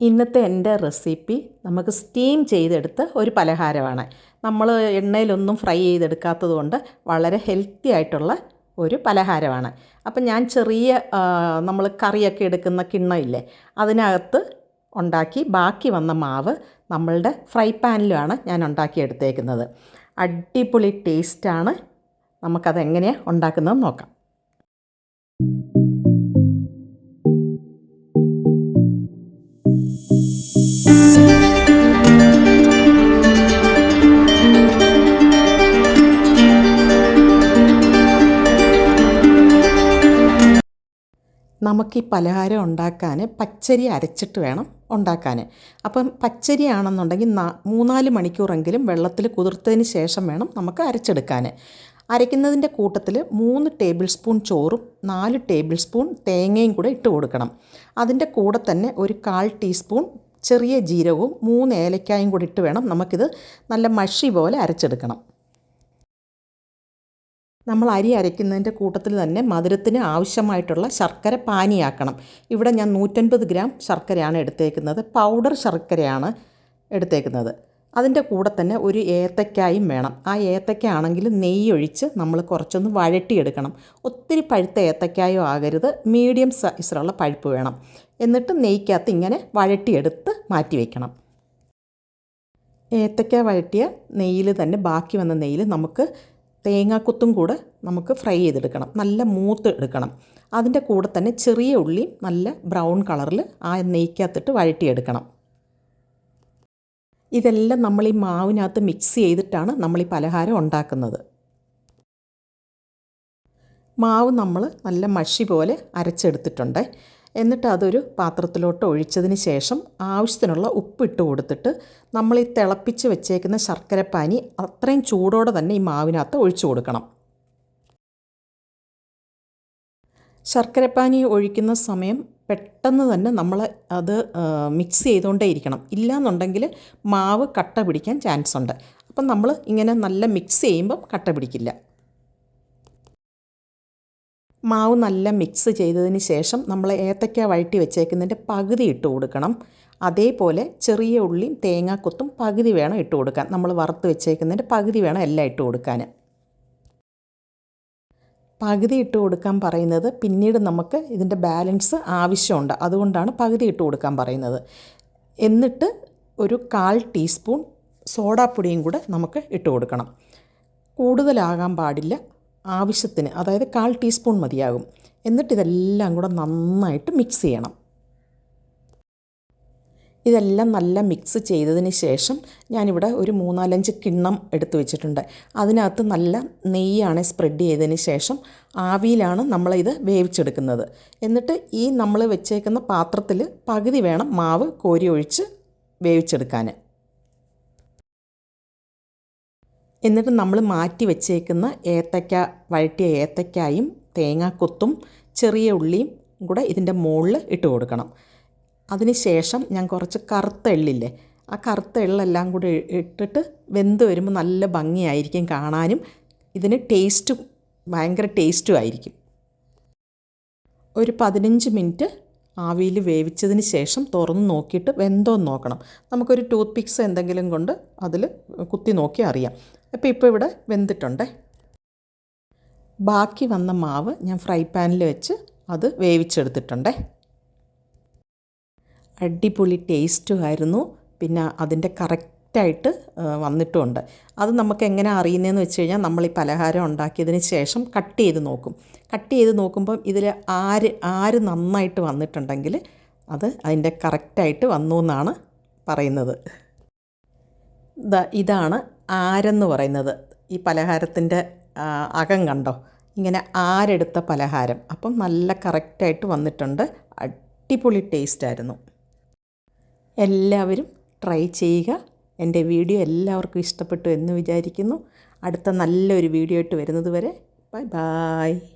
ഇന്നത്തെ എന്റെ റെസിപ്പി നമുക്ക് സ്റ്റീം ചെയ്തെടുത്ത ഒരു പലഹാരമാണ്. നമ്മൾ എണ്ണയിലൊന്നും ഫ്രൈ ചെയ്തെടുക്കാത്തത് കൊണ്ട് വളരെ ഹെൽത്തി ആയിട്ടുള്ള ഒരു പലഹാരമാണ്. അപ്പം ഞാൻ ചെറിയ നമ്മൾ കറിയൊക്കെ എടുക്കുന്ന കിണ്ണമില്ലേ അതിനകത്ത് ഉണ്ടാക്കി ബാക്കി വന്ന മാവ് നമ്മളുടെ ഫ്രൈ പാനിലുമാണ് ഞാൻ ഉണ്ടാക്കിയെടുത്തേക്കുന്നത് അടിപൊളി ടേസ്റ്റാണ്. നമുക്കതെങ്ങനെയാണ് ഉണ്ടാക്കുന്നത് നോക്കാം. നമുക്ക് ഈ പലഹാരം ഉണ്ടാക്കാൻ പച്ചരി അരച്ചിട്ട് വേണം ഉണ്ടാക്കാൻ അപ്പം പച്ചരി ആണെന്നുണ്ടെങ്കിൽ മൂന്നാൽ മണിക്കൂറെങ്കിലും വെള്ളത്തിൽ കുതിർത്തതിന് ശേഷം വേണം നമുക്ക് അരച്ചെടുക്കാൻ അരയ്ക്കുന്നതിന്റെ കൂട്ടത്തിൽ മൂന്ന് ടേബിൾ സ്പൂൺ ചോറും നാല് ടേബിൾ സ്പൂൺ തേങ്ങയും കൂടെ ഇട്ട് കൊടുക്കണം. അതിന്റെ കൂടെ തന്നെ ഒരു കാൽ ടീസ്പൂൺ ചെറിയ ജീരകവും മൂന്ന് ഏലക്കായും കൂടി ഇട്ട് വേണം നമുക്കിത് നല്ല മഷി പോലെ അരച്ചെടുക്കണം. നമ്മൾ അരി അരയ്ക്കുന്നതിന്റെ കൂട്ടത്തിൽ തന്നെ മധുരത്തിന് ആവശ്യമായിട്ടുള്ള ശർക്കര പാനിയാക്കണം. ഇവിടെ ഞാൻ നൂറ്റൻപത് ഗ്രാം ശർക്കരയാണ് എടുത്തേക്കുന്നത്. പൗഡർ ശർക്കരയാണ് എടുത്തേക്കുന്നത്. അതിന്റെ കൂടെ തന്നെ ഒരു ഏത്തക്കായും വേണം. ആ ഏത്തക്ക ആണെങ്കിൽ നെയ്യ് ഒഴിച്ച് നമ്മൾ കുറച്ചൊന്ന് വഴട്ടിയെടുക്കണം ഒത്തിരി പഴുത്ത ഏത്തക്കായോ ആകരുത്. മീഡിയം സൈസിലുള്ള പഴുപ്പ് വേണം. എന്നിട്ട് നെയ്ക്കകത്ത് ഇങ്ങനെ വഴട്ടിയെടുത്ത് മാറ്റി വയ്ക്കണം ഏത്തക്ക വഴട്ടിയ നെയ്യിൽ തന്നെ ബാക്കി വന്ന നെയ്യിൽ നമുക്ക് തേങ്ങാക്കൊത്തും കൂടെ നമുക്ക് ഫ്രൈ ചെയ്തെടുക്കണം. നല്ല മൂത്ത് എടുക്കണം. അതിന്റെ കൂടെ തന്നെ ചെറിയ ഉള്ളി നല്ല ബ്രൗൺ കളറിൽ ആ നെയ്ക്കകത്തിട്ട് വഴറ്റിയെടുക്കണം. ഇതെല്ലാം നമ്മൾ ഈ മാവിനകത്ത് മിക്സ് ചെയ്തിട്ടാണ് നമ്മൾ ഈ പലഹാരം ഉണ്ടാക്കുന്നത്. മാവ് നമ്മൾ നല്ല മഷി പോലെ അരച്ചെടുത്തിട്ടുണ്ട്. എന്നിട്ട് അതൊരു പാത്രത്തിലോട്ട് ഒഴിച്ചതിന് ശേഷം ആവശ്യത്തിനുള്ള ഉപ്പിട്ട് കൊടുത്തിട്ട് നമ്മൾ ഈ തിളപ്പിച്ച് വെച്ചേക്കുന്ന ശർക്കരപ്പാനി അത്രയും ചൂടോടെ തന്നെ ഈ മാവിനകത്ത് ഒഴിച്ചു കൊടുക്കണം. ശർക്കരപ്പാനി ഒഴിക്കുന്ന സമയം പെട്ടെന്ന് തന്നെ നമ്മൾ അത് മിക്സ് ചെയ്തുകൊണ്ടേ ഇരിക്കണം. ഇല്ലയെന്നുണ്ടെങ്കിൽ മാവ് കട്ട പിടിക്കാൻ ചാൻസ് ഉണ്ട്. അപ്പം നമ്മൾ ഇങ്ങനെ നല്ല മിക്സ് ചെയ്യുമ്പം കട്ട പിടിക്കില്ല. മാവ് നല്ല മിക്സ് ചെയ്തതിന് ശേഷം നമ്മൾ ഏത്തക്ക വഴറ്റി വെച്ചേക്കുന്നതിന്റെ പകുതി ഇട്ട് കൊടുക്കണം. അതേപോലെ ചെറിയ ഉള്ളിയും തേങ്ങാക്കൊത്തും പകുതി വേണം ഇട്ട് കൊടുക്കാൻ. നമ്മൾ വറുത്ത് വെച്ചേക്കുന്നതിന്റെ പകുതി വേണം എല്ലാം ഇട്ട് കൊടുക്കാൻ. പകുതി ഇട്ട് കൊടുക്കാൻ പറയുന്നത് പിന്നീട് നമുക്ക് ഇതിന്റെ ബാലൻസ് ആവശ്യമുണ്ട്. അതുകൊണ്ടാണ് പകുതി ഇട്ട് കൊടുക്കാൻ പറയുന്നത്. എന്നിട്ട് ഒരു കാൽ ടീസ്പൂൺ സോഡാപ്പൊടിയും കൂടെ നമുക്ക് ഇട്ട് കൊടുക്കണം. കൂടുതലാകാൻ പാടില്ല. ആവശ്യത്തിന് അതായത് കാൽ ടീസ്പൂൺ മതിയാകും. എന്നിട്ട് ഇതെല്ലാം കൂടെ നന്നായിട്ട് മിക്സ് ചെയ്യണം. ഇതെല്ലാം നല്ല മിക്സ് ചെയ്തതിന് ശേഷം ഞാനിവിടെ ഒരു മൂന്നാലഞ്ച് കിണ്ണം എടുത്തു വെച്ചിട്ടുണ്ട്. അതിനകത്ത് നല്ല നെയ്യാണ് സ്പ്രെഡ് ചെയ്തതിന് ശേഷം ആവിയിലാണ് നമ്മളിത് വേവിച്ചെടുക്കുന്നത്. എന്നിട്ട് ഈ നമ്മൾ വെച്ചേക്കുന്ന പാത്രത്തിൽ പകുതി വേണം മാവ് കോരി ഒഴിച്ച് വേവിച്ചെടുക്കാൻ എന്നിട്ട് നമ്മൾ മാറ്റി വെച്ചേക്കുന്ന ഏത്തക്ക വഴറ്റിയ ഏത്തക്കായും തേങ്ങാക്കൊത്തും ചെറിയ ഉള്ളിയും കൂടെ ഇതിന്റെ മുകളിൽ ഇട്ട് കൊടുക്കണം. അതിന് ശേഷം ഞാൻ കുറച്ച് കറുത്ത എള്ളില്ലേ ആ കറുത്ത എള്ളെല്ലാം കൂടി ഇട്ടിട്ട് വെന്ത് വരുമ്പോൾ നല്ല ഭംഗിയായിരിക്കും കാണാനും. ഇതിന് ടേസ്റ്റും ഭയങ്കര ടേസ്റ്റും ആയിരിക്കും. ഒരു പതിനഞ്ച് മിനിറ്റ് ആവിയിൽ വേവിച്ചതിന് ശേഷം തുറന്ന് നോക്കിയിട്ട് വെന്തോന്ന് നോക്കണം. നമുക്കൊരു ടൂത്ത് പിക്സ് എന്തെങ്കിലും കൊണ്ട് അതിൽ കുത്തി നോക്കി അറിയാം. അപ്പോൾ ഇപ്പോൾ ഇവിടെ വെന്തിട്ടുണ്ട്. ബാക്കി വന്ന മാവ് ഞാൻ ഫ്രൈ പാനിൽ വെച്ച് അത് വേവിച്ചെടുത്തിട്ടുണ്ട്. അടിപൊളി ടേസ്റ്റും ആയിരുന്നു. പിന്നെ അതിന്റെ കറക്റ്റായിട്ട് വന്നിട്ടുമുണ്ട് അത് നമുക്ക് എങ്ങനെ അറിയുന്നതെന്ന് വെച്ച് കഴിഞ്ഞാൽ നമ്മൾ ഈ പലഹാരം ഉണ്ടാക്കിയതിന് ശേഷം കട്ട് ചെയ്ത് നോക്കും. കട്ട് ചെയ്ത് നോക്കുമ്പം ഇതിൽ ആര് ആര് നന്നായിട്ട് വന്നിട്ടുണ്ടെങ്കിൽ അത് അതിന്റെ കറക്റ്റായിട്ട് വന്നു എന്നാണ് പറയുന്നത്. ഇതാണ് ആരെന്ന് പറയുന്നത്? ഈ പലഹാരത്തിന്റെ അകം കണ്ടോ? ഇങ്ങനെ ആരെടുത്ത പലഹാരം. അപ്പം നല്ല കറക്റ്റായിട്ട് വന്നിട്ടുണ്ട്. അടിപൊളി ടേസ്റ്റായിരുന്നു. എല്ലാവരും ട്രൈ ചെയ്യുക. എന്റെ വീഡിയോ എല്ലാവർക്കും ഇഷ്ടപ്പെട്ടു എന്ന് വിചാരിക്കുന്നു. അടുത്ത നല്ലൊരു വീഡിയോ ആയിട്ട് വരുന്നത് വരെ ബൈ ബായ്